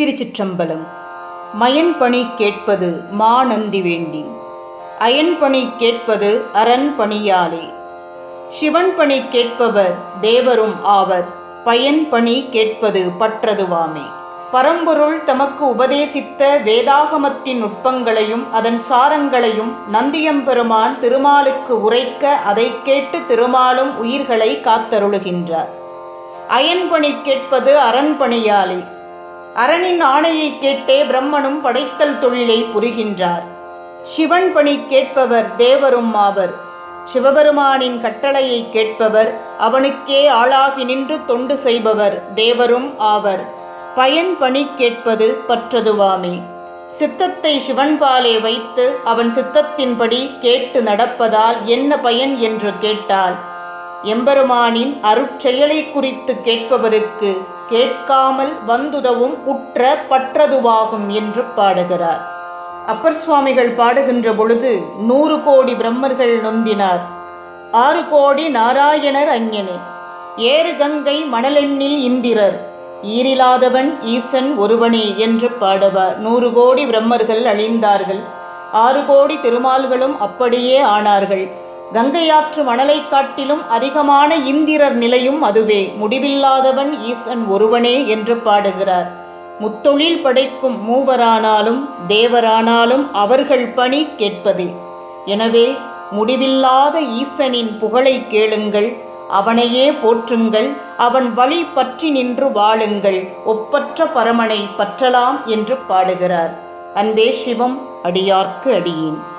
திருச்சிற்றம்பலம். மயன்பணி கேட்பது மாநந்தி வேண்டி. அயன்பணி கேட்பது அரண் பணியாலே சிவன் பணி கேட்பவர் தேவரும் ஆவர். பயன் பணி கேட்பது பற்றதுவாமே. பரம்பொருள் தமக்கு உபதேசித்த வேதாகமத்தின் நுட்பங்களையும் அதன் சாரங்களையும் நந்தியம்பெருமான் திருமாலுக்கு உரைக்க அதை கேட்டு திருமாலும் உயிர்களை காத்தருளுகின்றார். அயன்பணி கேட்பது அரண்பணியாலே அரணின் ஆணையை கேட்டே பிரம்மனும் படைத்தல் தொழிலை புரிகின்றார். சிவன் பணி கேட்பவர் தேவரும் ஆவர். சிவபெருமானின் கட்டளையை கேட்பவர் அவனுக்கே ஆளாகி நின்று தொண்டு செய்பவர் தேவரும் ஆவர். பயன் பணி கேட்பது பற்றதுவாமே. சித்தத்தை சிவன்பாலே வைத்து அவன் சித்தத்தின்படி கேட்டு நடப்பதால் என்ன பயன் என்று கேட்டால் எம்பெருமானின் அருட்செயலை குறித்து கேட்பவருக்கு கேட்காமல் வந்துதவும் உற்ற பற்றதுவாகும் என்று பாடுகிறார். அப்பர் சுவாமிகள் பாடுகின்ற பொழுது நூறு கோடி பிரம்மர்கள் நொந்தினார். ஆறு கோடி நாராயணர் அஞ்ஞனே. ஏறு கங்கை மணலெண்ணில் இந்திரர். ஈரிலாதவன் ஈசன் ஒருவனே என்று பாடுவார். நூறு கோடி பிரம்மர்கள் அழிந்தார்கள். ஆறு கோடி திருமால்களும் அப்படியே ஆனார்கள். கங்கையாற்று மணலை காட்டிலும் அதிகமான இந்திரர் நிலையும் அதுவே. முடிவில்லாதவன் ஈசன் ஒருவனே என்று பாடுகிறார். முத்தொழில் படைக்கும் மூவரானாலும் தேவரானாலும் அவர்கள் பணி கேட்பதே. எனவே முடிவில்லாத ஈசனின் புகழை கேளுங்கள். அவனையே போற்றுங்கள். அவன் வழி பற்றி நின்று வாழுங்கள். ஒப்பற்ற பரமனை பற்றலாம் என்று பாடுகிறார். அன்பே சிவம் அடியார்க்கு அடியேன்.